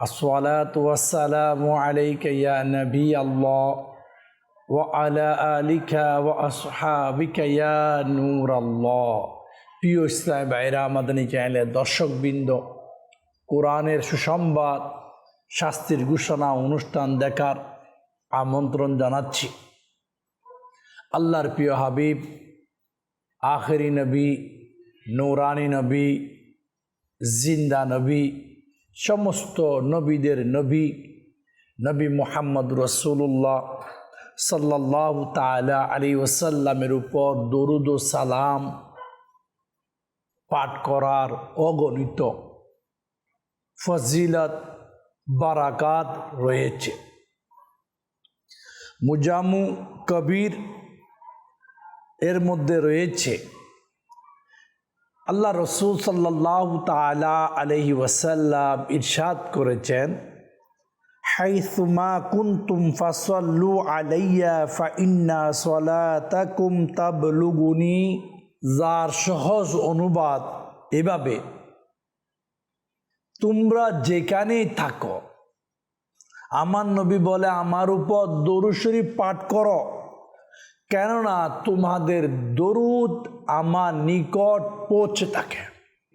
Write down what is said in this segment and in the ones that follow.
আসসালাম দর্শক বৃন্দ আল্লাহ দর্শকবৃন্দ, কোরআনের সুসংবাদ, শাস্তির ঘোষণা, অনুষ্ঠান দেখার আমন্ত্রণ জানাচ্ছি। আল্লাহর প্রিয় হাবিব, আখেরি নবী, নৌরানি নবী, জিন্দা নবী সমস্ত নবীদের নবী নবী মোহাম্মদ রসুল্লাহ সাল্লাহ তালা আলী ওসাল্লামের উপর দরুদ সালাম পাঠ করার অগণিত ফজিলত, বারাকাত রয়েছে। মুজামু কবির এর মধ্যে রয়েছে আল্লাহ রসুল সাল্লাহ তালা আলহি ওয়াসাল্লাম ইরশাদ করেছেন হাইসুমা আলাইয়া ফাইন্না যার সহজ অনুবাদ এভাবে, তোমরা যেখানেই থাকো, আমার নবী বলে আমার উপর দরু শরীফ পাঠ করো। কেননা তোমাদের দরুদ আমার নিকট পৌঁছে থাকে।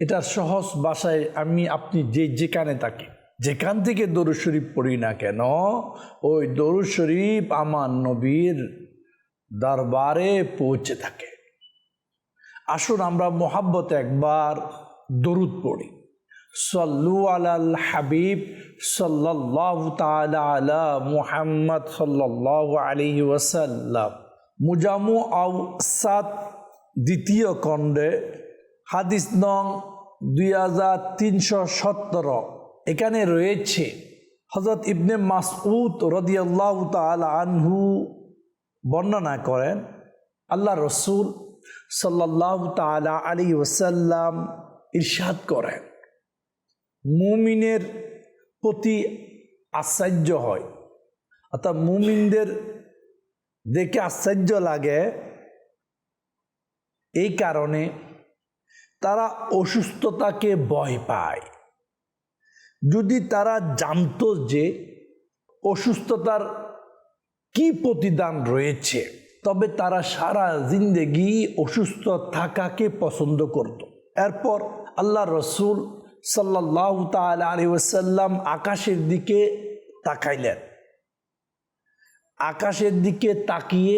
এটা সহজ ভাষায় আমি আপনি যে যেখানে থাকি, যেখান থেকে দরু শরীফ পড়ি না কেন, ওই দরু শরীফ আমার নবীর দরবারে পৌঁছে থাকে। আসুন আমরা মোহাব্বত একবার দরুদ পড়ি। সল্লু আলাল হাবিব সাল্লাহ তালা আলা মুহাম্মদ সাল্লাহ আলী ওয়াসাল্লাম। মুজামু আউ সাত দ্বিতীয় খণ্ডে হাদিস নং দুই হাজার তিনশো সতেরো এখানে রয়েছে হজরত ইবনে মাসউদ রদিয়াল্লাহ তাল আনহু বর্ণনা করেন, আল্লাহ রসুল সাল্লাহ তালা আলী ওসাল্লাম ইরশাদ করেন, মুমিনের প্রতি আশ্চর্য হয়। অর্থাৎ মুমিনদের দেখে আশ্চর্য লাগে। এই কারণে তারা অসুস্থতাকে ভয় পায়। যদি তারা জানতো যে অসুস্থতার কি প্রতিদান রয়েছে, তবে তারা সারা জিন্দেগি অসুস্থ থাকাকে পছন্দ করত। এরপর আল্লাহ রসুল সাল্লাহ তাল আলী ওসাল্লাম আকাশের দিকে তাকাইলেন। আকাশের দিকে তাকিয়ে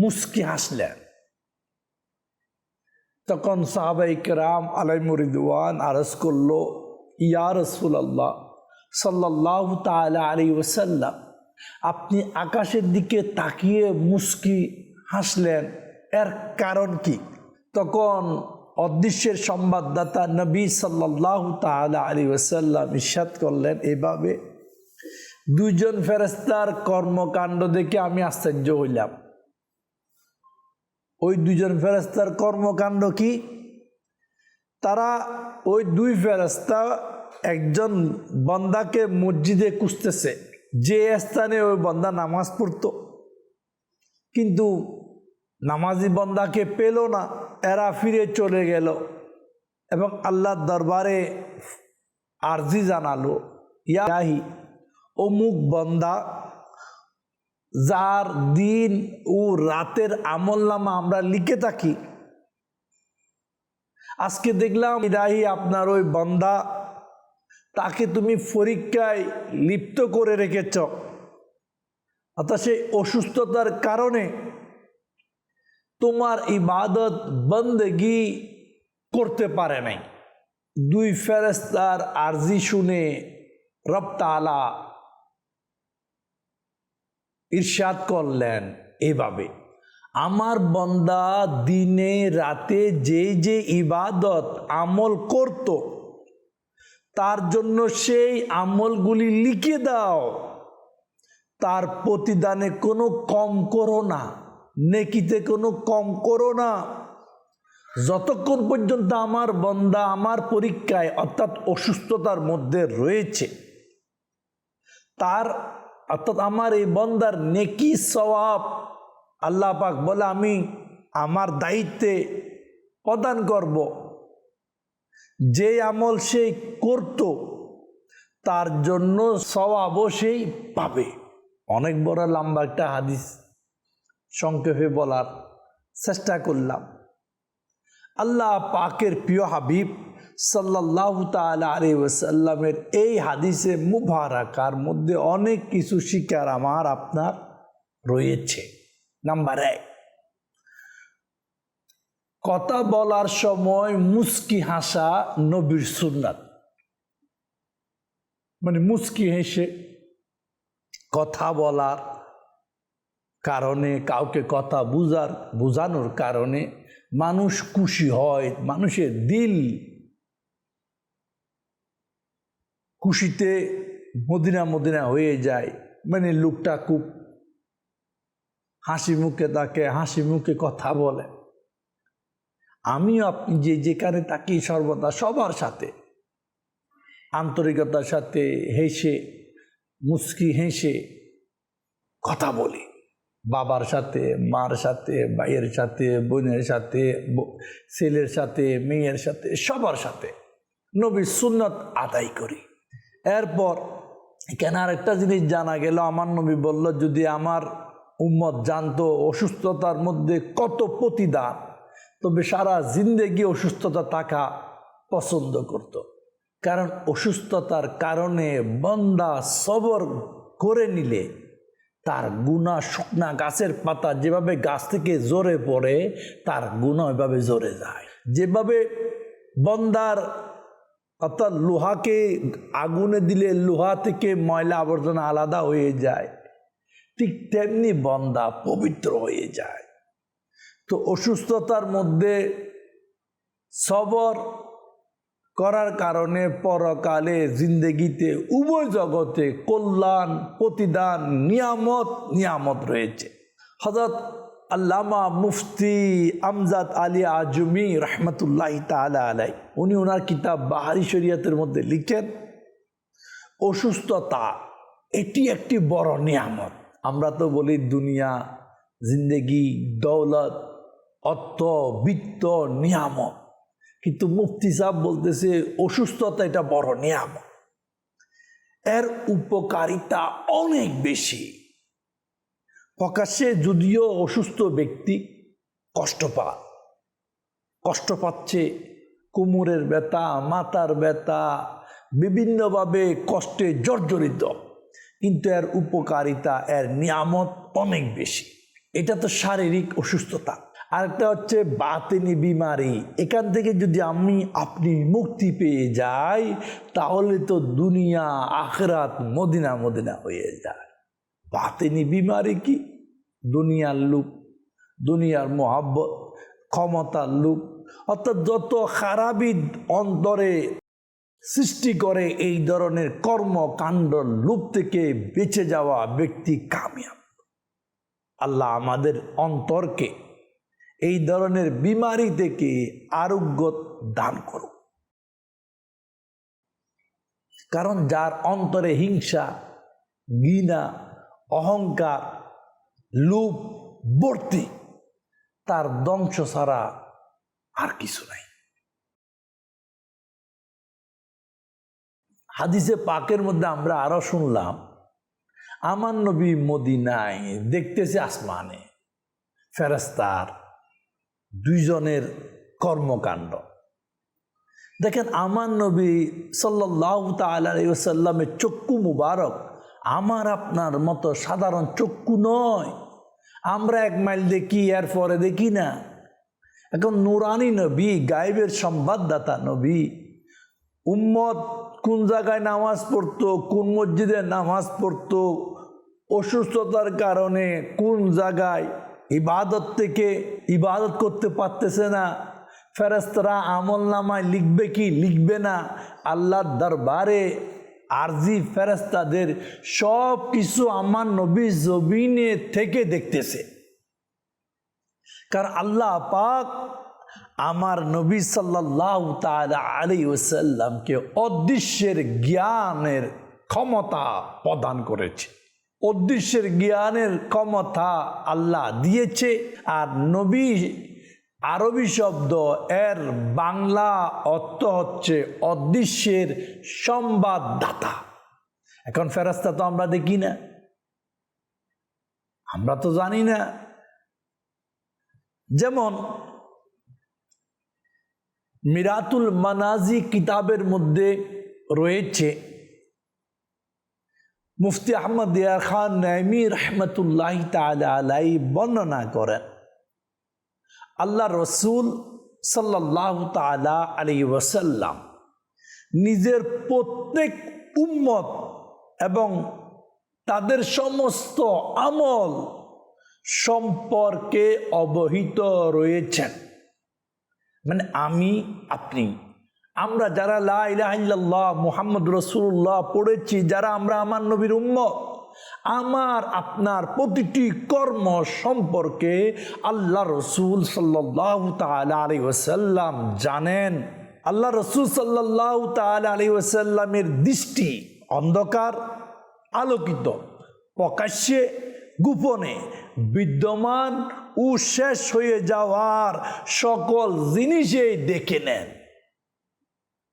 মুস্কি হাসলেন। তখন সাহাবাইক রাম আলাইমুরিদওয়ান আরজ করল, ইয়া রসুল আল্লাহ সাল্লাহ তালা আলী ওসাল্লাম আপনি আকাশের দিকে তাকিয়ে মুস্কি হাসলেন, এর কারণ কি? তখন অদৃশ্যের সংবাদদাতা নবী সাল্লাহ তালা আলী ওসাল্লাম ইস্বাদ করলেন, এভাবে দুইজন ফেরেস্তার কর্মকাণ্ড দেখে আমি আশ্চর্য হইলাম। ওই দুজন ফেরেস্তার কর্মকাণ্ড কি? তারা ওই দুই ফেরেস্তা একজন বন্দাকে মসজিদে কুসতেছে যে স্থানে ওই বন্দা নামাজ পড়তো। কিন্তু নামাজি বন্দাকে পেল না, এরা ফিরে চলে গেল এবং আল্লাহর দরবারে আর্জি জানালো ইয়াহি অমুক বন্দা যার দিন ও রাতের আমল নামা আমরা লিখে থাকি। আজকে দেখলাম ইরাহি আপনার ওই বন্দা, তাকে তুমি পরীক্ষায় লিপ্ত করে রেখেছ। অর্থাৎ সেই অসুস্থতার কারণে তোমার ইবাদত বন্দেগি করতে পারে নাই। দুই ফেরেস্তার আর্জি শুনে রপ্তালা ঈর্ষাদ করলেন এভাবে, আমার বন্দা দিনে রাতে যে যে ইবাদত, আমল করত, তার জন্য সেই আমলগুলি লিখে দাও। তার প্রতিদানে কোনো কম করো না, নেকিতে কোনো কম করো না। যতক্ষণ পর্যন্ত আমার বন্দা আমার পরীক্ষায় অর্থাৎ অসুস্থতার মধ্যে রয়েছে, তার অর্থাৎ আমার এই বন্দার নেকি সওয়াব আল্লাহ পাক বলে আমি আমার দায়িত্বে প্রদান করব। যে আমল সে করত, তার জন্য সওয়াবও সেই পাবে। অনেক বড় লম্বা একটা হাদিস সংক্ষেপে বলার চেষ্টা করলাম। আল্লাহ পাকের প্রিয় হাবিব সাল্লাহ আলী ওসাল্লামের এই হাদিসে মুবারাকার মধ্যে অনেক কিছু শিকার আমার আপনার রয়েছে। নাম্বার এক, কথা বলার সময় মুস্কি হাসা নবীর সুন্নাত। মানে মুস্কি হেসে কথা বলার কারণে, কাউকে কথা বুঝার, বোঝানোর কারণে মানুষ খুশি হয়, মানুষের দিল খুশিতে মদিনা মদিনা হয়ে যায়। মানে লোকটা খুব হাসি মুখে তাকে, হাসি মুখে কথা বলে। আমিও আপনি যে যেখানে থাকি সর্বদা সবার সাথে। আন্তরিকতার সাথে হেসে মুস্কি হেসে কথা বলি। বাবার সাথে, মার সাথে, ভাইয়ের সাথে, বোনের সাথে ছেলের সাথে, মেয়ের সাথে, সবার সাথে। নবী সুন্নত আদায় করি। এরপর কেন আরেকটা জিনিস জানা গেল আমার নবী বলল, যদি আমার উম্মত জানতো অসুস্থতার মধ্যে কত প্রতিদান, তবে সারা জিন্দেগি অসুস্থতা থাকা পছন্দ করত। কারণ অসুস্থতার কারণে বন্দা সবর করে নিলে তার গুণা শুকনা গাছের পাতা যেভাবে গাছ থেকে জোরে পড়ে, তার গুণা ওইভাবে জোরে যায় যেভাবে বন্দার অর্থাৎ লোহাকে আগুনে দিলে লোহা থেকে ময়লা আবর্জনা আলাদা হয়ে যায়। ঠিক তেমনি বন্দা পবিত্র হয়ে যায়। তো অসুস্থতার মধ্যে সবর করার কারণে পরকালে জিন্দগিতে উভয় জগতে কল্যাণ, প্রতিদান, নিয়ামত নিয়ামত রয়েছে। হজরত আল্লামা মুফতি আমজাদ আলী আজমি রহমতুল্লাহ তালা আলাই। উনি ওনার কিতাব বাহারি শরিয়াতের মধ্যে লিখেন, অসুস্থতা, এটি একটি বড় নিয়ামত। আমরা তো বলি, দুনিয়া, জিন্দেগি, দৌলত, অর্থ, বিত্ত নিয়ামত। কিন্তু মুফতি সাহেব বলতেছে, অসুস্থতা এটা বড় নিয়ামত। এর উপকারিতা অনেক বেশি। প্রকাশ্যে যদিও অসুস্থ ব্যক্তি কষ্ট পায়। কষ্ট পাচ্ছে কোমরের ব্যথা, মাথার ব্যথা, বিভিন্নভাবে কষ্টে জর্জরিত। কিন্তু এর উপকারিতা, এর নিয়ামত অনেক বেশি। এটা তো শারীরিক অসুস্থতা। আরেকটা হচ্ছে বাতেনি বিমারি। এখান থেকে যদি আমি, আপনি মুক্তি পেয়ে যাই, তাহলে তো দুনিয়া, আখরাত মদিনা মদিনা হয়ে যায়। বাতেনি বিমারি কি? দুনিয়ার লুপ দুনিয়ার মোহাব্বত, ক্ষমতার লুপ অর্থাৎ যত খারাপই অন্তরে সৃষ্টি করে, এই ধরনের কর্মকাণ্ড লুপ থেকে বেঁচে যাওয়া ব্যক্তি কামিয়াব। আল্লাহ আমাদের অন্তরকে এই ধরনের বিমারি থেকে আরোগ্য দান করুক। কারণ যার অন্তরে হিংসা গিনা অহংকার, লোভ, বর্তি, তার ধ্বংস ছাড়া আর কিছু নাই। হাদিসে পাকের মধ্যে আমরা আরও শুনলাম, আমার নবী মদিনায় দেখতেছে আসমানে ফেরাস্তার দুইজনের কর্মকাণ্ড। দেখেন, আমার নবী সাল্লাহ তাল্লামের চক্ষু মুবারক আমার আপনার মতো সাধারণ চক্ষু নয়। আমরা এক মাইল দেখি এর পরে দেখি না। এখন নুরানি নবী গাইবের সংবাদদাতা নবী। উম্মত কোন জায়গায় নামাজ পড়তো, কোন মসজিদে নামাজ পড়তো, অসুস্থতার কারণে কোন জায়গায় ইবাদত থেকে ইবাদত করতে পারতেছে না। ফেরেস্তরা আমল নামায় লিখবে কি, লিখবে না। আল্লাহর দরবারে আরজি ফেরেস্তাদের সব কিছু আমার নবী জবিনে থেকে দেখতেছে। কারণ আল্লাহ পাক আমার নবী সাল্লাহ আলী ওসাল্লামকে অদৃশ্যের জ্ঞানের ক্ষমতা প্রদান করেছে। অদৃশ্যের জ্ঞানের ক্ষমতা আল্লাহ দিয়েছে আর নবী আরবি শব্দ এর বাংলা অর্থ হচ্ছে অদৃশ্যের সংবাদদাতা। এখন ফেরাস্তা তো আমরা দেখি না। আমরা তো জানি না। যেমন, মিরাতুল মানাজি কিতাবের মধ্যে রয়েছে, মুফতি আহমদ দিয়ার খান নাইমি রহমতুল্লাহ তালা আলাই বর্ণনা করেন। আল্লাহ রসুল সাল্লাহ তালা আলী ওসাল্লাম নিজের প্রত্যেক উম্মত এবং তাদের সমস্ত আমল সম্পর্কে অবহিত রয়েছেন। মানে আমি, আপনি। আমরা যারা লাহ মুহাম্মদ রসুল্লাহ পড়েছি, যারা আমরা আমার নবীর উম্মত আমার, আপনার প্রতিটি কর্ম সম্পর্কে আল্লাহ রসুল সাল্লাহ তালা ওসাল্লাম জানেন। আল্লাহ রসুল সাল্লাহ তালা আলী ওসাল্লামের দৃষ্টি অন্ধকার, আলোকিত, প্রকাশ্যে, গোপনে, বিদ্যমান ও শেষ হয়ে যাওয়ার সকল জিনিসেই দেখে নেন।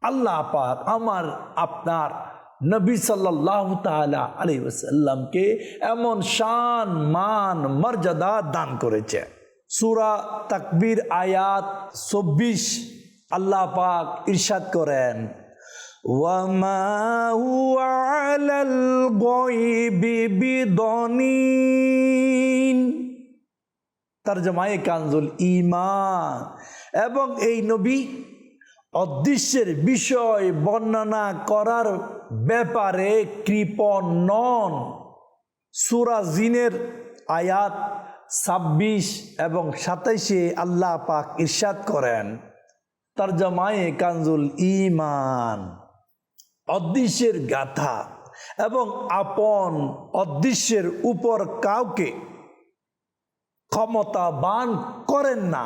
আল্লাহ পাক আমার, আপনার নবী সাল্লাহ তালা আলী ওসাল্লামকে এমন শান, মান, মর্যাদা দান করেছে। সুরা তাকবির আয়াত চব্বিশ আল্লাহ পাক ইরশাদ করেন তার জমায় কানজুল ইমান এবং এই নবী অদৃশ্যের বিষয় বর্ণনা করার ব্যাপারে কৃপণ নন। সুরা জিনের আয়াত ছাব্বিশ এবং সাতাইশে আল্লাহ পাক ইরশাদ করেন, তর্জমায়ে কাঞ্জুল ইমান অদৃশ্যের গাথা এবং আপন অদৃশ্যের উপর কাউকে ক্ষমতাবান করেন না।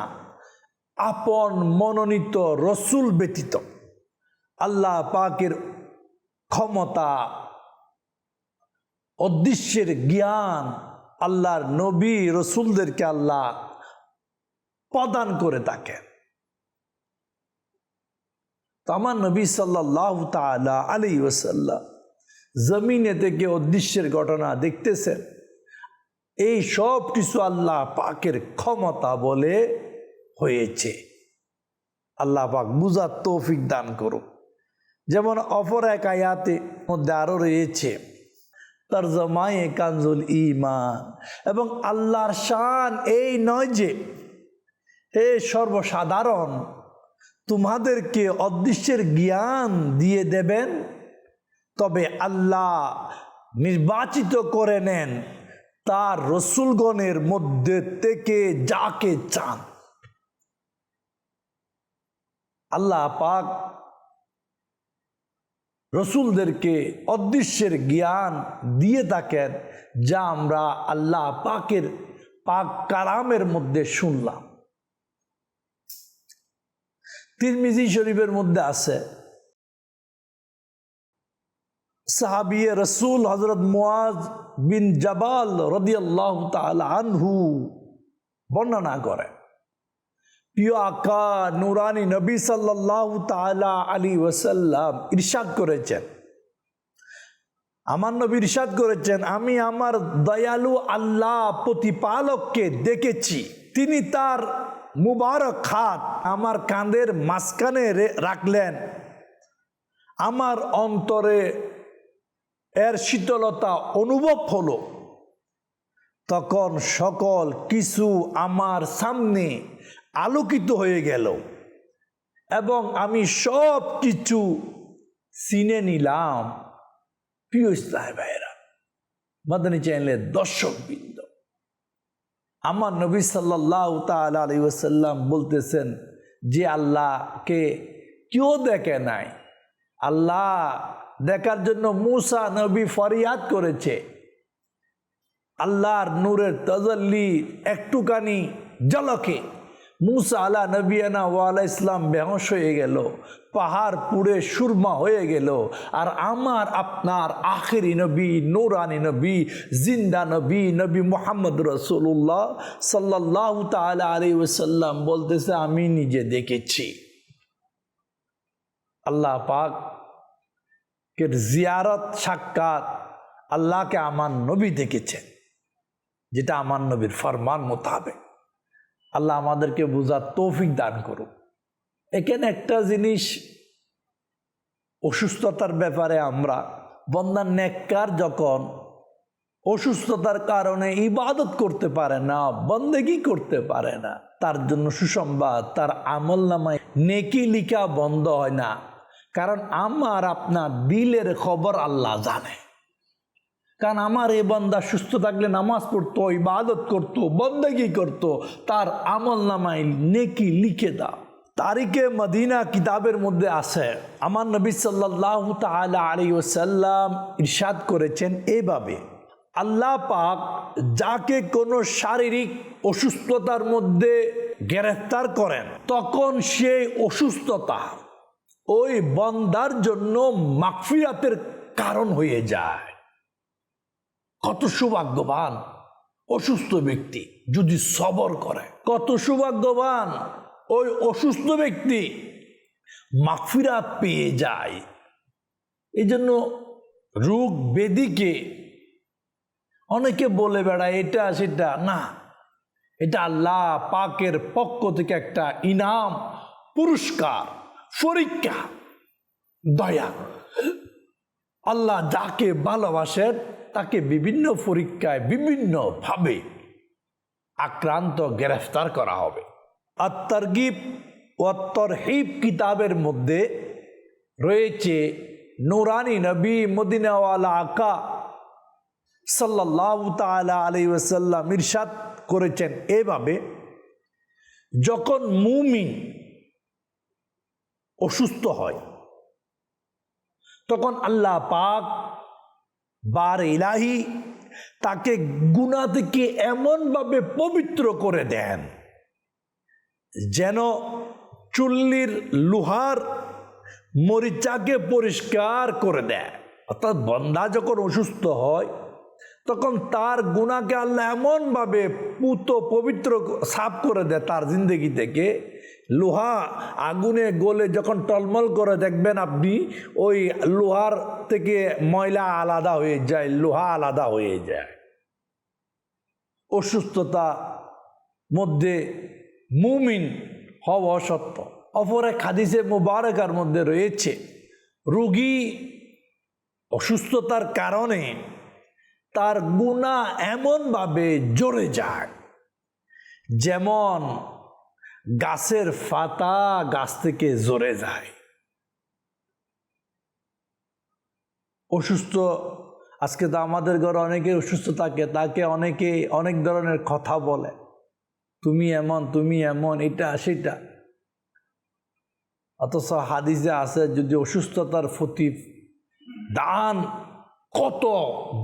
আপন মনোনীত রসুল ব্যতীত আল্লাহ পাকের ক্ষমতা, অদৃশ্যের জ্ঞান আল্লাহর নবী রসুলদেরকে আল্লাহ প্রদান করে থাকেন তো আমার নবী সাল্লাহ তালা আলী ওসাল্লাম জমিনে থেকে অদৃশ্যের ঘটনা দেখতেছেন। এই সব কিছু আল্লাহ পাকের ক্ষমতা বলে হয়েছে। আল্লাহ পাক বুঝার তৌফিক দান করুক। যেমন অপর এক আয়াতে মধ্যে আরও রয়েছে তার জমায়ে কানজুল ইমান এবং আল্লাহর শান এই নয় যে, হে সর্বসাধারণ, তোমাদেরকে অদৃশ্যের জ্ঞান দিয়ে দেবেন, তবে আল্লাহ নির্বাচিত করে নেন তার রসুলগণের মধ্যে থেকে যাকে চান। আল্লাহ পাক রসুলদেরকে অদৃশ্যের জ্ঞান দিয়ে থাকেন, যা আমরা আল্লাহ পাকের পাক কারামের মধ্যে শুনলাম। তিরমিজি শরীফের মধ্যে আছে সাহাবিয়ে রসুল হজরত মুয়াজ বিন জবাল রদিয়াল্লাহ আনহু বর্ণনা করে। প্রিয় আকা নুরানি নবী সাল্লাহ তালা আলী ওসাল্লাম ইরশাদ করেছেন। আমার নবী ইরশাদ করেছেন, আমি আমার দয়ালু আল্লাহ প্রতিপালককে দেখেছি, তিনি তার মুবারক খাত আমার কাঁধের মাঝখানে রাখলেন। আমার অন্তরে এর শীতলতা অনুভব হলো। তখন সকল কিছু আমার সামনে আলোকিত হয়ে গেল। এবং আমি সব কিছু চিনে নিলাম। প্রিয় ইসলাম ভাইরা মাদানী চ্যানেলের দর্শক বৃন্দ আমার নবী সাল্লাহ তাল আলী ওসাল্লাম বলতেছেন যে আল্লাহকে কেউ দেখে নাই। আল্লাহ দেখার জন্য মুসা নবী ফরিয়াদ করেছে। আল্লাহর নূরের তজল্লি একটুখানি জলকে মুসা আলা নবিয়ানা ওয়ালা ইসলাম বেহস হয়ে গেল, পাহাড় পুড়ে সুরমা হয়ে গেল, আর আমার আপনার আখেরি নবী, নৌরানি নবী, জিন্দা নবী নবী মোহাম্মদ রসুল্লাহ সাল্লাহ তালা আলী ওসাল্লাম বলতেছে, আমি নিজে দেখেছি। আল্লাহ পাক জিয়ারত, সাক্ষাৎ আল্লাহকে আমার নবী দেখেছেন, যেটা আমার নবীর ফরমান মোতাবেক। আল্লাহ আমাদেরকে বোঝার তৌফিক দান করুক। এখানে একটা জিনিস, অসুস্থতার ব্যাপারে আমরা, বন্দার নেককার যখন অসুস্থতার কারণে ইবাদত করতে পারে না, বন্দেগি করতে পারে না, তার জন্য সুসংবাদ, তার আমল নামায় নেকি লিখা বন্ধ হয় না। কারণ আমার, আপনার দিলের খবর আল্লাহ জানে। কারণ আমার এই বন্দা সুস্থ থাকলে নামাজ পড়তো, ইবাদত করতো, বন্দেগি করতো, তার আমল নামায় নেকি লিখে দাও তারিখে মদিনা কিতাবের মধ্যে আছে, আমার নবী সাল্লাহ তালা আলী ওসাল্লাম ইরশাদ করেছেন এইভাবে আল্লাহ পাক যাকে কোনো শারীরিক অসুস্থতার মধ্যে গ্রেফতার করেন, তখন সেই অসুস্থতা ওই বন্দার জন্য মাকফিরাতের কারণ হয়ে যায়। কত সৌভাগ্যবান অসুস্থ ব্যক্তি যদি সবর করে। কত সৌভাগ্যবান ওই অসুস্থ ব্যক্তি মাগফিরাত পেয়ে যায়। এই জন্য রোগ বেদিকে অনেকে বলে বেড়ায় এটা, সেটা, না। এটা আল্লাহ পাকের পক্ষ থেকে একটা ইনাম, পুরস্কার, পরীক্ষা, দয়া। আল্লাহ যাকে ভালোবাসেন তাকে বিভিন্ন পরীক্ষায় বিভিন্নভাবে আক্রান্ত গ্রেফতার করা হবে। আর তরগিব ও কিতাবের মধ্যে রয়েছে, নুরানি নবী মদিনাওয়ালা আকা সাল্লাহ তালা আলি ওসাল্লাম ইরশাদ করেছেন এভাবে, যখন মুমিন অসুস্থ হয়, তখন আল্লাহ পাক বার ইলাহি তাকে গুণা থেকে এমনভাবে পবিত্র করে দেন যেন চুল্লির লোহার মরিচাকে পরিষ্কার করে দেয়। অর্থাৎ বন্ধা যখন অসুস্থ হয়, তখন তার গুণাকে আল্লাহ এমনভাবে পুত পবিত্র সাফ করে দেয় তার জিন্দগি থেকে লোহা আগুনে গলে যখন টলমল করে, দেখবেন আপনি ওই লোহার থেকে ময়লা আলাদা হয়ে যায়, লোহা আলাদা হয়ে যায়। অসুস্থতা মধ্যে মুমিন হওয়া সত্য। অপরে খাদিসে মুবারকার মধ্যে রয়েছে, রুগী অসুস্থতার কারণে তার গুণা এমনভাবে জোরে যায়, যেমন গাছের ফাতা গাছ থেকে জোরে যায়। অসুস্থ, আজকে তো আমাদের ঘরে অনেকে অসুস্থ থাকে, তাকে অনেকে অনেক ধরনের কথা বলে। তুমি এমন তুমি এমন, এটা, সেটা। অথচ হাদিসে আছে, যদি অসুস্থতার প্রতি দান কত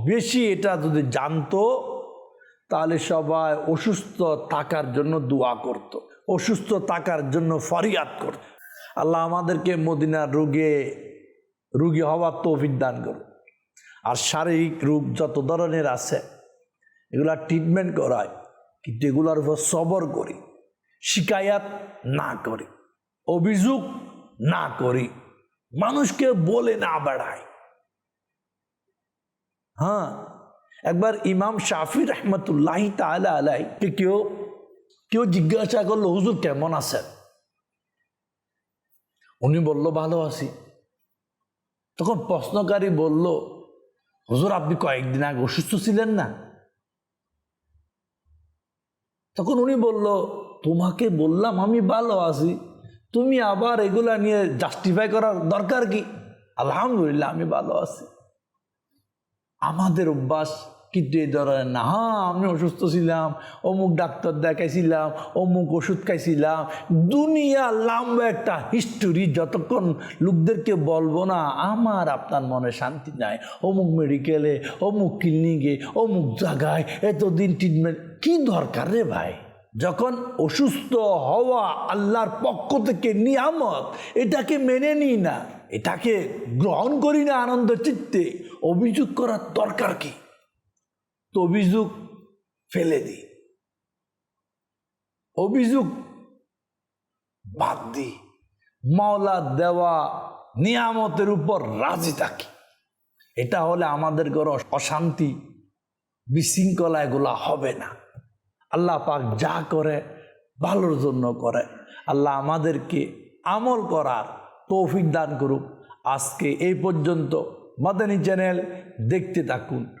বেশি এটা যদি জানতো, তাহলে সবাই অসুস্থ থাকার জন্য দোয়া করত। অসুস্থ থাকার জন্য ফরিয়াদ করত আল্লাহ আমাদেরকে মদিনার রোগে, রুগী হওয়ার তৌফিক দান করুন। আর শারীরিক রোগ যত ধরনের আছে, এগুলা ট্রিটমেন্ট করায়, কিন্তু এগুলোর উপর সবর করি, শিকায়াত না করি, অভিযোগ না করি, মানুষকে বলে না বেড়ায়। হ্যাঁ একবার ইমাম শাফি রহমতুল্লাহ তালা আলাই কেউ কেউ জিজ্ঞাসা করল, হুজুর, কেমন আছেন? উনি বলল, ভালো আছি। তখন প্রশ্নকারী বলল, হুজুর, আপনি কয়েকদিন আগে অসুস্থ ছিলেন না? তখন উনি বলল, তোমাকে বললাম আমি ভালো আছি, তুমি আবার এগুলা নিয়ে জাস্টিফাই করার দরকার কি? আলহামদুলিল্লাহ, আমি ভালো আছি। আমাদের অভ্যাস কিন্তু এই ধরনের না। হ্যাঁ আমি অসুস্থ ছিলাম, অমুক ডাক্তার দেখাইছিলাম, অমুক ওষুধ খাইছিলাম। দুনিয়া লম্বা একটা হিস্টোরি যতক্ষণ লোকদেরকে বলব না, আমার আপনার মনে শান্তি নাই। অমুক মেডিকেলে অমুক ক্লিনিকে অমুক জায়গায় এতদিন ট্রিটমেন্ট কি দরকার রে ভাই? যখন অসুস্থ হওয়া আল্লাহর পক্ষ থেকে নিয়ামত, এটাকে মেনে নিই না, এটাকে গ্রহণ করি না আনন্দ চিত্তে, অভিযোগ করার দরকার কি? অভিযোগ ফেলে দিই। অভিযোগ বাদ দিই। মাওলা দেওয়া নিয়ামতের উপর রাজি থাকি। এটা হলে আমাদের ঘরে অশান্তি বিশৃঙ্খলা এগুলা হবে না। আল্লাহ পাক যা করে ভালোর জন্য করে। আল্লাহ আমাদেরকে আমল করার তৌফিক দান করুক। আজকে এই পর্যন্ত। মাদানী চ্যানেল দেখতে থাকুন।